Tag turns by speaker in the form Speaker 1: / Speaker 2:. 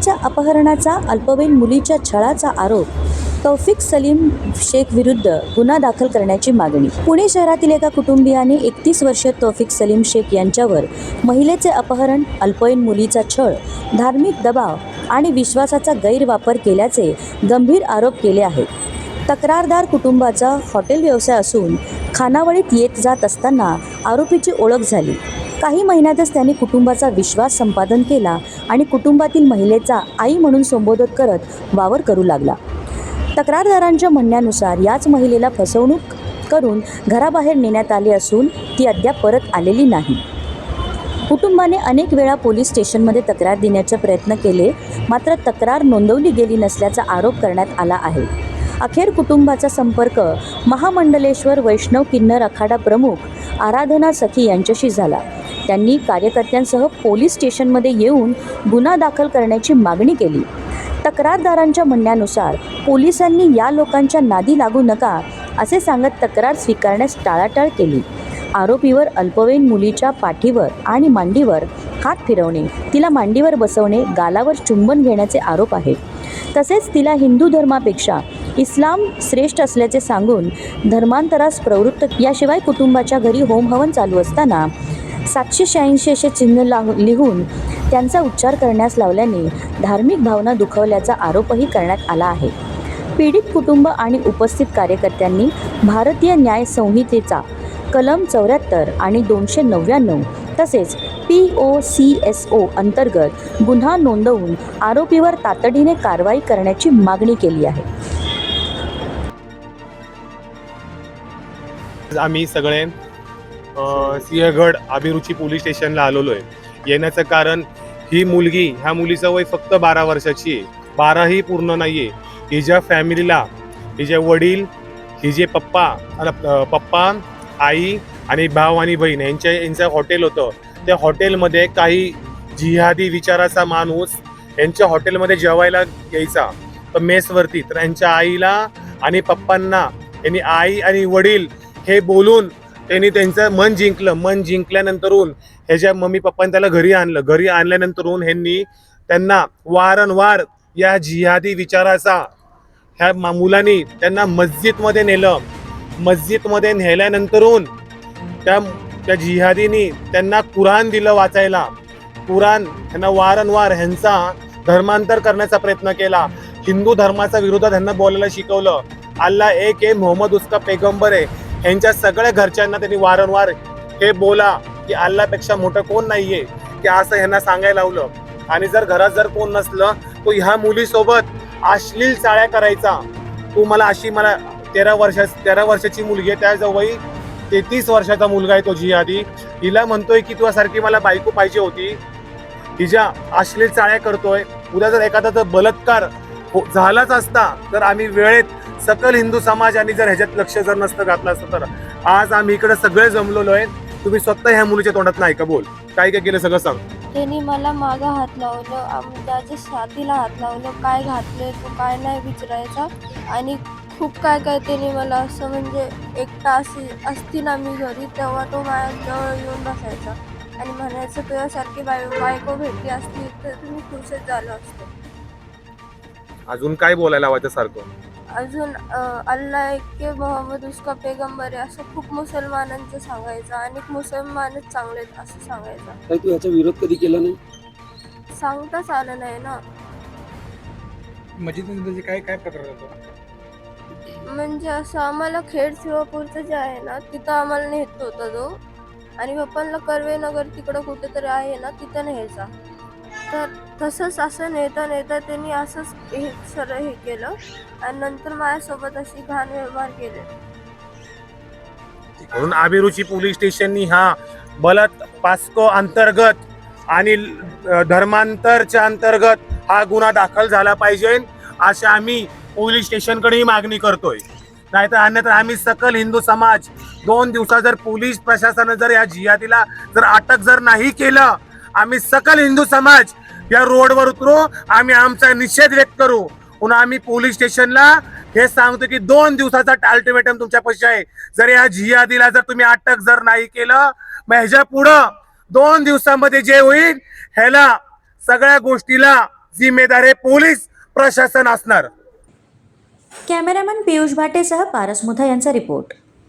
Speaker 1: महिलेच्या अपहरणाचा अल्पवयीन मुलीच्या छळाचा आरोप तौफिक सलीम शेख विरुद्ध गुन्हा दाखल करण्याची मागणी. पुणे शहरातील एका कुटुंबियाने एकतीस वर्षीय तौफिक सलीम शेख यांच्यावर महिलेचे अपहरण अल्पवयीन मुलीचा छळ धार्मिक दबाव आणि विश्वासाचा गैरवापर केल्याचे गंभीर आरोप केले आहेत. तक्रारदार कुटुंबाचा हॉटेल व्यवसाय असून खानावळीत येत जात असताना आरोपीची ओळख झाली. काही महिन्यातच त्याने कुटुंबाचा विश्वास संपादन केला आणि कुटुंबातील महिलेचा आई म्हणून संबोधित करत वावर करू लागला. तक्रारदारांच्या म्हणण्यानुसार याच महिलेला फसवणूक करून घराबाहेर नेण्यात आले असून ती अद्याप परत आलेली नाही. कुटुंबाने अनेक वेळा पोलीस स्टेशनमध्ये तक्रार देण्याचे प्रयत्न केले मात्र तक्रार नोंदवली गेली नसल्याचा आरोप करण्यात आला आहे. अखेर कुटुंबाचा संपर्क महामंडलेश्वर वैष्णव किन्नर आखाडा प्रमुख आराधना सखी यांच्याशी झाला. त्यांनी कार्यकर्त्यांसह पोलीस स्टेशनमध्ये येऊन गुन्हा दाखल करण्याची मागणी केली. तक्रारदारांच्या म्हणण्यानुसार पोलिसांनी या लोकांच्या नादी लागू नका असे सांगत तक्रार स्वीकारण्यास टाळाटाळ केली. आरोपीवर अल्पवयीन मुलीच्या पाठीवर आणि मांडीवर हात फिरवणे तिला मांडीवर बसवणे गालावर चुंबन घेण्याचे आरोप आहेत. तसेच तिला हिंदू धर्मापेक्षा इस्लाम श्रेष्ठ असल्याचे सांगून धर्मांतरास प्रवृत्त याशिवाय कुटुंबाच्या घरी होमहवन चालू असताना सातशे शहाऐंशी असे चिन्ह ला लिहून त्यांचा उच्चार करण्यास लावल्याने धार्मिक भावना दुखवल्याचा आरोपही करण्यात आला आहे. पीडित कुटुंब आणि उपस्थित कार्यकर्त्यांनी भारतीय न्याय संहितेचा कलम चौऱ्याहत्तर आणि दोनशे नव्याण्णव तसेच P O C S O अंतर्गत गुन्हा नोंदवून आरोपीवर तातडीने कारवाई करण्याची मागणी केली आहे.
Speaker 2: आम्ही सगळे सिंहगड अभिरुची पोलीस स्टेशनला आलेलो आहे. येण्याचं कारण ही मुलगी ह्या मुलीचं वय फक्त बारा वर्षाची आहे. बाराही पूर्ण नाही आहे हिच्या फॅमिलीला हिचे वडील हिचे पप्पा पप्पा आई आणि भाव आणि बहीण यांच्या यांचं हॉटेल होतं. त्या हॉटेलमध्ये काही जिहादी विचाराचा माणूस यांच्या हॉटेलमध्ये जेवायला यायचा. तर मेसवरती तर यांच्या आईला आणि पप्पांना यांनी आई आणि वडील हे बोलून त्यांनी त्यांचं मन जिंकलं. मन जिंकल्यानंतरून ह्याच्या मम्मी पप्पाने त्याला घरी आणलं घरी आणल्यानंतरून ह्यांनी त्यांना वारंवार या जिहादी विचाराचा ह्या मुलांनी त्यांना मस्जिदमध्ये नेलं. मस्जिदमध्ये नेल्यानंतरून त्या त्या जिहादीनी त्यांना कुराण दिलं वाचायला. कुराण त्यांना वारंवार ह्यांचा धर्मांतर करण्याचा प्रयत्न केला. हिंदू धर्माचा विरोधात ह्यांना बोलायला शिकवलं. अल्ला एक आहे मोहम्मद उसका पैगंबर आहे. ह्यांच्या सगळ्या घरच्यांना त्यांनी वारंवार हे बोला की अल्लापेक्षा मोठं कोण नाहीये की असं ह्यांना सांगायला लावलं. आणि जर घरात जर कोण नसलं तो ह्या मुलीसोबत अश्लील चाळ्या करायचा. तू मला अशी मला तेरा वर्षा तेरा वर्षाची मुलगी आहे त्या तेहतीस वर्षाचा मुलगा आहे तो जिहादी हिला म्हणतोय की तुझ्यासारखी मला बायको पाहिजे होती. तिच्या अश्लील चाळ्या करतोय. उद्या जर एखादा जर बलात्कार हो- झालाच असता तर आम्ही वेळेत सकल हिंदू समाजाने जर ह्याच्यात लक्ष जर नसतं घातलं असतं तर आज आम्ही इकडे सगळे जमलेलो आहे तुम्ही स्वतः ह्या मुलीच्या तोंडात नाही का बोल? काय काय केलं सगळं सांग.
Speaker 3: त्यांनी मला मागं हात लावलं माझ्या छातीला हात लावलं काय घातले तू काय नाही विचारायचा. आणि खूप काय काय त्यांनी मला असं म्हणजे एकटा अशी असती ना मी घरी तेव्हा तो माझ्या जवळ येऊन बसायचा. आणि म्हणायचं तुझ्यासारखी बाय बायको भेटली असती तर तुम्ही खुशच झालं असतं.
Speaker 2: अजून काय बोलायला लावायचं सारखं
Speaker 3: अजून अं, अल्लाह एक के मोहम्मद उसका पेगंबर आहे असं खूप मुसलमानांचं सांगायचं आणि मुसलमानच चांगले आहेत असं सांगायचं.
Speaker 4: काय तू याचा विरोध कधी केला नाही?
Speaker 3: सांगताच आलं नाही ना.
Speaker 5: मस्जिदमध्ये काय काय प्रकार होतो?
Speaker 3: म्हणजे असं आम्हाला खेड शिवापूरचं जे आहे ना तिथं आम्हाला नेत होता तो. आणि पप्पांना कर्वे नगर तिकडं कुठेतरी आहे ना तिथं न्यायचा. तर तसंच असं नेता नेता त्यांनी असंच हे सर हे केलं आणि नंतर माझ्यासोबत अशी घाण व्यवहार केले.
Speaker 2: म्हणून अभिरुची पोलीस स्टेशननी हा बलत पास्को अंतर्गत आणि धर्मांतरच्या अंतर्गत हा गुन्हा दाखल झाला पाहिजे अशी आम्ही पोलीस स्टेशनकडेही मागणी करतोय. नाहीतर अन्यथा आम्ही सकल हिंदू समाज दोन दिवसात जर पोलीस प्रशासनानं जर या जियातीला जर अटक जर नाही केलं आम्ही सकल हिंदू समाज या रोडवर उतरू. आम्ही आमचा निषेध व्यक्त करू. पुन्हा आम्ही पोलीस स्टेशनला हे सांगतो की दोन दिवसाचा अल्टिमेटम तुमच्या पैसे आहे. जर या जियादीला जर तुम्ही अटक जर नाही केलं मग ह्याच्या पुढं दोन दिवसामध्ये जे होईल ह्याला सगळ्या गोष्टीला जिम्मेदार हे पोलीस प्रशासन असणार.
Speaker 1: कॅमेरामन पियुष भाटेसह पारस मुथा यांचा रिपोर्ट.